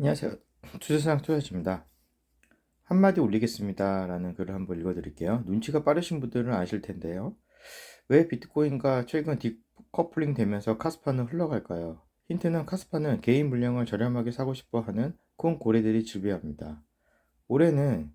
안녕하세요. 투자상 투자지입니다. 한마디 올리겠습니다. 라는 글을 한번 읽어드릴게요. 눈치가 빠르신 분들은 아실 텐데요. 왜 비트코인과 최근 디커플링 되면서 카스파는 흘러갈까요? 힌트는 카스파는 개인 물량을 저렴하게 사고 싶어 하는 콩 고래들이 지배합니다. 올해는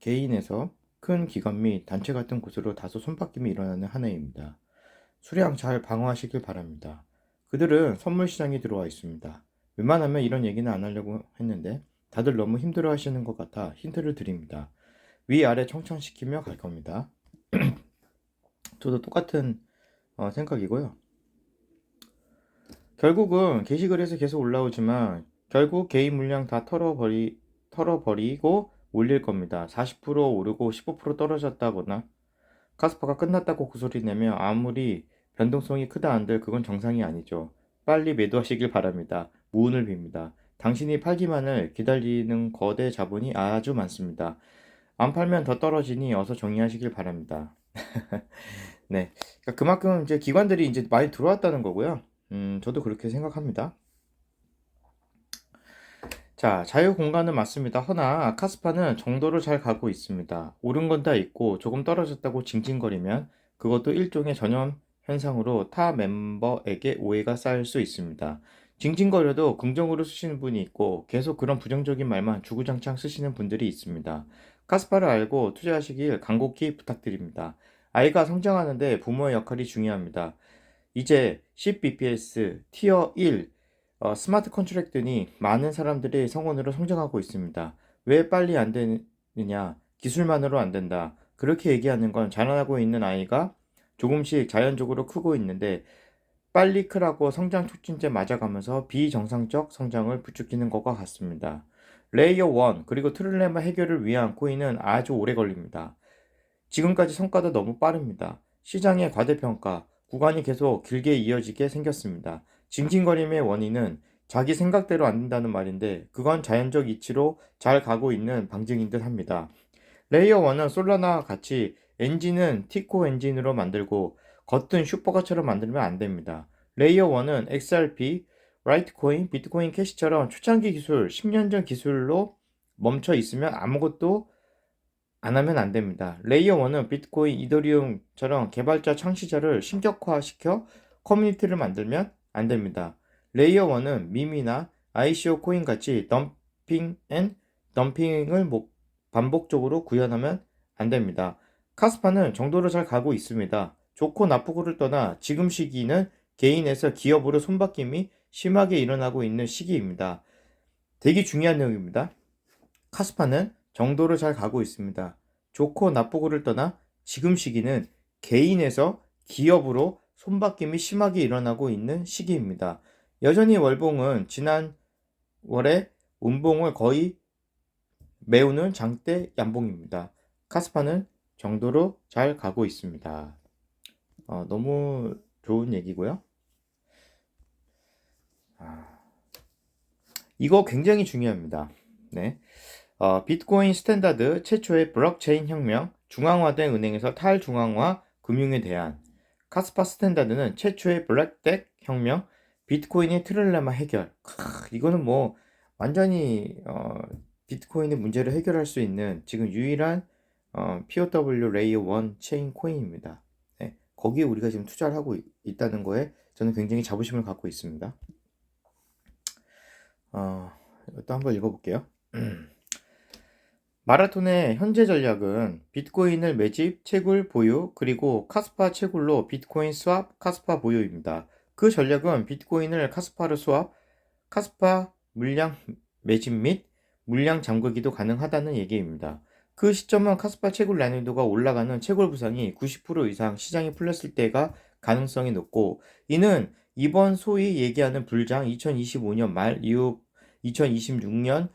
개인에서 큰 기관 및 단체 같은 곳으로 다소 손바뀜이 일어나는 한 해입니다. 수량 잘 방어하시길 바랍니다. 그들은 선물 시장에 들어와 있습니다. 웬만하면 이런 얘기는 안 하려고 했는데 다들 너무 힘들어 하시는 것 같아 힌트를 드립니다. 위아래 청천시키며 갈 겁니다. 저도 똑같은 어, 생각이고요. 결국은 게시글에서 계속 올라오지만 결국 개인 물량 다 털어버리, 털어버리고 올릴 겁니다. 40% 오르고 15% 떨어졌다거나 카스파가 끝났다고 구소리 내며 아무리 변동성이 크다 한들 그건 정상이 아니죠. 빨리 매도하시길 바랍니다. 무운을 빕니다. 당신이 팔기만을 기다리는 거대 자본이 아주 많습니다. 안 팔면 더 떨어지니 어서 정리하시길 바랍니다. 네. 그러니까 그만큼 이제 기관들이 이제 많이 들어왔다는 거고요. 음, 저도 그렇게 생각합니다. 자, 자유 공간은 맞습니다. 허나 카스파는 정도를 잘 가고 있습니다. 오른 건 다 있고 조금 떨어졌다고 징징거리면 그것도 일종의 전염 현상으로 타 멤버에게 오해가 쌓일 수 있습니다. 징징거려도 긍정으로 쓰시는 분이 있고 계속 그런 부정적인 말만 주구장창 쓰시는 분들이 있습니다. 카스파를 알고 투자하시길 간곡히 부탁드립니다. 아이가 성장하는데 부모의 역할이 중요합니다. 이제 10bps 티어 1 어, 스마트 컨트랙트니 많은 사람들이 성원으로 성장하고 있습니다. 왜 빨리 안 되느냐? 기술만으로 안 된다. 그렇게 얘기하는 건 자라나고 있는 아이가 조금씩 자연적으로 크고 있는데 빨리 크라고 성장 촉진제 맞아가면서 비정상적 성장을 부추기는 것과 같습니다. 레이어 1 그리고 트릴레마 해결을 위한 코인은 아주 오래 걸립니다. 지금까지 성과도 너무 빠릅니다. 시장의 과대평가, 구간이 계속 길게 이어지게 생겼습니다. 징징거림의 원인은 자기 생각대로 안 된다는 말인데 그건 자연적 이치로 잘 가고 있는 방증인 듯 합니다. 레이어 1은 솔라나 같이 엔진은 티코 엔진으로 만들고 겉은 슈퍼카처럼 만들면 안 됩니다. 레이어 1은 XRP, 라이트코인, 비트코인 캐시처럼 초창기 기술, 10년 전 기술로 멈춰 있으면 아무것도 안 하면 안 됩니다. 레이어 1은 비트코인, 이더리움처럼 개발자 창시자를 신격화시켜 커뮤니티를 만들면 안 됩니다. 레이어 1은 밈이나 ICO 코인 같이 덤핑 앤 덤핑을 반복적으로 구현하면 안 됩니다. 카스파는 정도를 잘 가고 있습니다. 좋고 나쁘고를 떠나 지금 시기는 개인에서 기업으로 손바뀜이 심하게 일어나고 있는 시기입니다. 되게 중요한 내용입니다. 카스파는 정도를 잘 가고 있습니다. 좋고 나쁘고를 떠나 지금 시기는 개인에서 기업으로 손바뀜이 심하게 일어나고 있는 시기입니다. 여전히 월봉은 지난 월에 운봉을 거의 메우는 장대 양봉입니다. 카스파는 정도로 잘 가고 있습니다. 어, 너무 좋은 얘기고요. 아, 이거 굉장히 중요합니다. 네. 어, 비트코인 스탠다드 최초의 블록체인 혁명, 중앙화된 은행에서 탈중앙화 금융에 대한 카스파 스탠다드는 최초의 블랙덱 혁명, 비트코인의 트릴레마 해결. 크, 이거는 뭐 완전히 어, 비트코인의 문제를 해결할 수 있는 지금 유일한 어, POW 레이어 1 체인 코인입니다. 네, 거기에 우리가 지금 투자를 하고 있, 다는 거에 저는 굉장히 자부심을 갖고 있습니다. 어, 또 한번 읽어볼게요. 마라톤의 현재 전략은 비트코인을 매집, 채굴, 보유, 그리고 카스파 채굴로 비트코인 스왑, 카스파 보유입니다. 그 전략은 비트코인을 카스파로 스왑, 카스파 물량 매집 및 물량 잠그기도 가능하다는 얘기입니다. 그 시점은 카스파 채굴 난이도가 올라가는 채굴 부상이 90% 이상 시장이 풀렸을 때가 가능성이 높고 이는 이번 소위 얘기하는 불장 2025년 말 이후 2026년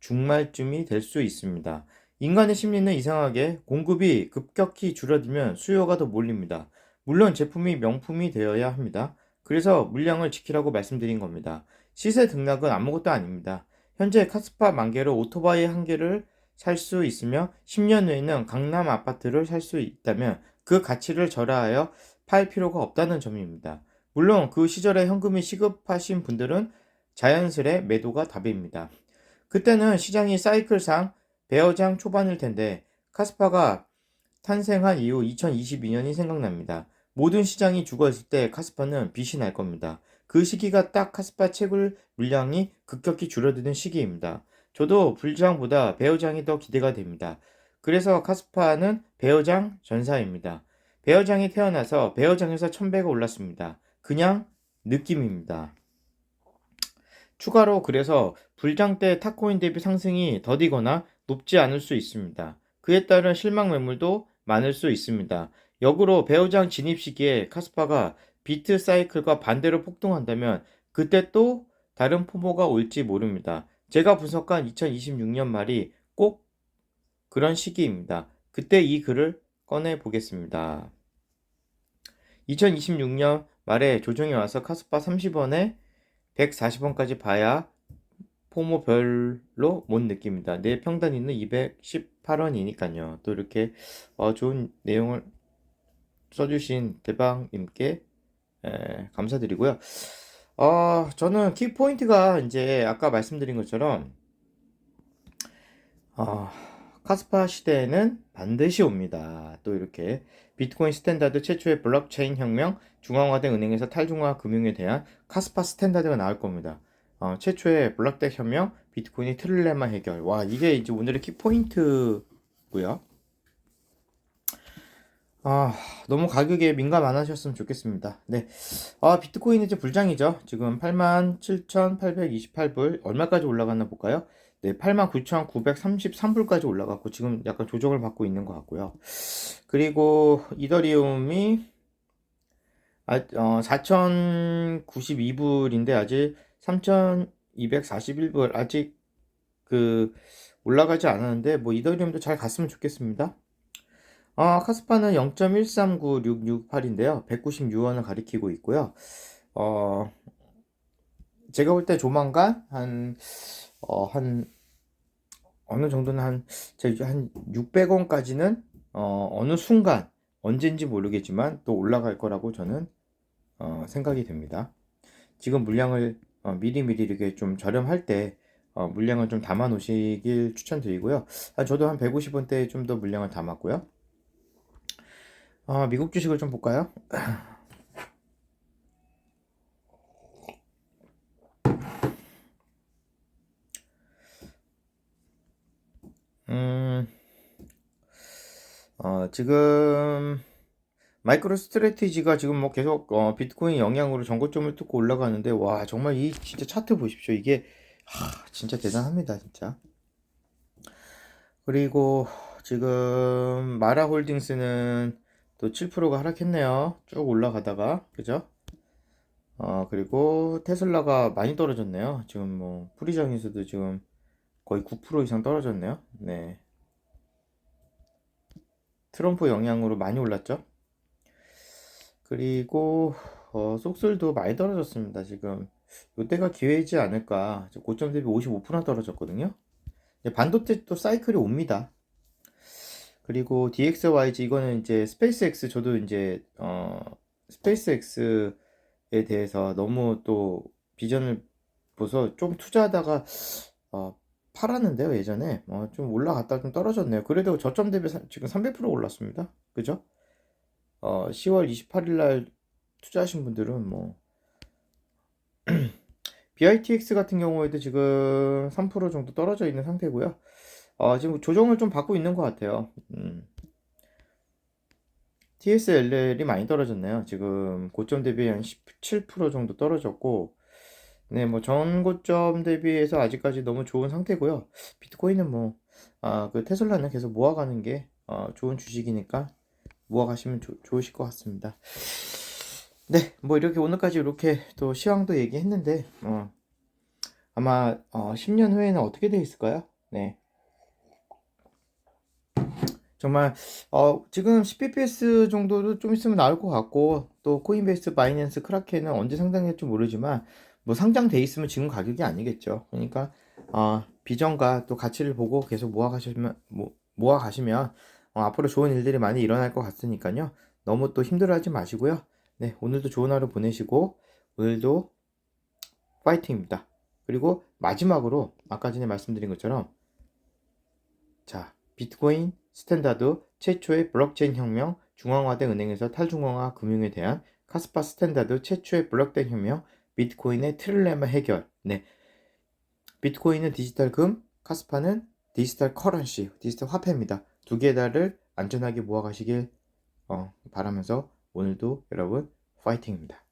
중말쯤이 될 수 있습니다. 인간의 심리는 이상하게 공급이 급격히 줄어들면 수요가 더 몰립니다. 물론 제품이 명품이 되어야 합니다. 그래서 물량을 지키라고 말씀드린 겁니다. 시세 등락은 아무것도 아닙니다. 현재 카스파 만 개로 오토바이 한 개를 살 수 있으며 10년 후에는 강남 아파트를 살 수 있다면 그 가치를 절하하여 팔 필요가 없다는 점입니다. 물론 그 시절에 현금이 시급하신 분들은 자연스레 매도가 답입니다. 그때는 시장이 사이클상 베어장 초반일 텐데 카스파가 탄생한 이후 2022년이 생각납니다. 모든 시장이 죽어있을 때 카스파는 빛이 날 겁니다. 그 시기가 딱 카스파 채굴 물량이 급격히 줄어드는 시기입니다. 저도 불장보다 베어장이 더 기대가 됩니다. 그래서 카스파는 베어장 전사입니다. 베어장이 태어나서 베어장에서 1000배가 올랐습니다. 그냥 느낌입니다. 추가로 그래서 불장 때 탁코인 대비 상승이 더디거나 높지 않을 수 있습니다. 그에 따른 실망 매물도 많을 수 있습니다. 역으로 배우장 진입 시기에 카스파가 비트 사이클과 반대로 폭등한다면 그때 또 다른 포모가 올지 모릅니다. 제가 분석한 2026년 말이 꼭 그런 시기입니다. 그때 이 글을 꺼내 보겠습니다. 2026년 말에 조정이 와서 카스파 30원에 140원까지 봐야 포모 별로 못 느낍니다. 내 평단위는 218원이니까요. 또 이렇게 어, 좋은 내용을 써주신 대방님께 에, 감사드리고요. 어, 저는 키포인트가 이제 아까 말씀드린 것처럼 어, 카스파 시대에는 반드시 옵니다. 또 이렇게 비트코인 스탠다드 최초의 블록체인 혁명, 중앙화된 은행에서 탈중앙화 금융에 대한 카스파 스탠다드가 나올 겁니다. 어, 최초의 블록덱 혁명, 비트코인의 트릴레마 해결. 와, 이게 이제 오늘의 키포인트고요. 아, 너무 가격에 민감 안 하셨으면 좋겠습니다. 네. 아, 비트코인 이제 불장이죠. 지금 87,828불. 얼마까지 올라갔나 볼까요? 네, 89,933불까지 올라갔고, 지금 약간 조정을 받고 있는 것 같고요. 그리고 이더리움이 아, 어, 4,092불인데 아직 3,241불 아직 그 올라가지 않았는데 뭐 이더리움도 잘 갔으면 좋겠습니다. 아, 카스파는 0.139668인데요. 196원을 가리키고 있고요. 어, 제가 볼 때 조만간 한, 어, 한, 어느 정도는 한, 한 600원까지는, 어, 어느 순간, 언제인지 모르겠지만 또 올라갈 거라고 저는, 어, 생각이 됩니다. 지금 물량을, 어, 미리미리 이렇게 좀 저렴할 때, 어, 물량을 좀 담아 놓으시길 추천드리고요. 아, 저도 한 150원대에 좀 더 물량을 담았고요. 아, 미국 주식을 좀 볼까요? 음, 어, 지금 마이크로 스트레티지가 지금 뭐 계속 어, 비트코인 영향으로 전고점을 뚫고 올라가는데 와 정말 이 진짜 차트 보십시오 이게 하, 진짜 대단합니다 진짜 그리고 지금 마라 홀딩스는 또 7%가 하락했네요. 쭉 올라가다가 그죠? 어 그리고 테슬라가 많이 떨어졌네요. 지금 뭐 프리정에서도 지금 거의 9% 이상 떨어졌네요. 네. 트럼프 영향으로 많이 올랐죠. 그리고 어, 속술도 많이 떨어졌습니다. 지금 이때가 기회이지 않을까. 고점 대비 55% 떨어졌거든요. 반도체 또 사이클이 옵니다. 그리고 DXYG 이거는 이제 스페이스X 저도 이제 어 스페이스X에 대해서 너무 또 비전을 보서 좀 투자하다가 어 팔았는데요 예전에. 어, 좀 올라갔다 좀 떨어졌네요. 그래도 저점 대비 사, 지금 300% 올랐습니다. 그죠? 어 10월 28일 날 투자하신 분들은 뭐 BITX 같은 경우에도 지금 3% 정도 떨어져 있는 상태고요 어, 지금 조정을 좀 받고 있는 것 같아요. 음. TSLL이 많이 떨어졌네요. 지금 고점 대비 한 17% 정도 떨어졌고, 네, 뭐 전 고점 대비해서 아직까지 너무 좋은 상태고요. 비트코인은 뭐, 아, 그 테슬라는 계속 모아가는 게 어, 좋은 주식이니까 모아가시면 조, 좋으실 것 같습니다. 네, 뭐 이렇게 오늘까지 이렇게 또 시황도 얘기했는데, 어, 아마 어, 10년 후에는 어떻게 돼 있을까요? 네. 정말 어, 지금 10bps 정도도 좀 있으면 나올 것 같고 또 코인베이스, 바이낸스, 크라켄은 언제 상장될지 모르지만 뭐 상장돼 있으면 지금 가격이 아니겠죠. 그러니까 어, 비전과 또 가치를 보고 계속 모아 가시면 모아 가시면 어, 앞으로 좋은 일들이 많이 일어날 것 같으니까요. 너무 또 힘들어하지 마시고요. 네, 오늘도 좋은 하루 보내시고 오늘도 파이팅입니다. 그리고 마지막으로 아까 전에 말씀드린 것처럼 자, 비트코인 스탠다드 최초의 블록체인 혁명, 중앙화된 은행에서 탈중앙화 금융에 대한 카스파 스탠다드 최초의 블록체인 혁명, 비트코인의 트릴레마 해결. 네. 비트코인은 디지털 금, 카스파는 디지털 커런시, 디지털 화폐입니다. 두 개 다를 안전하게 모아가시길 어, 바라면서 오늘도 여러분 파이팅입니다.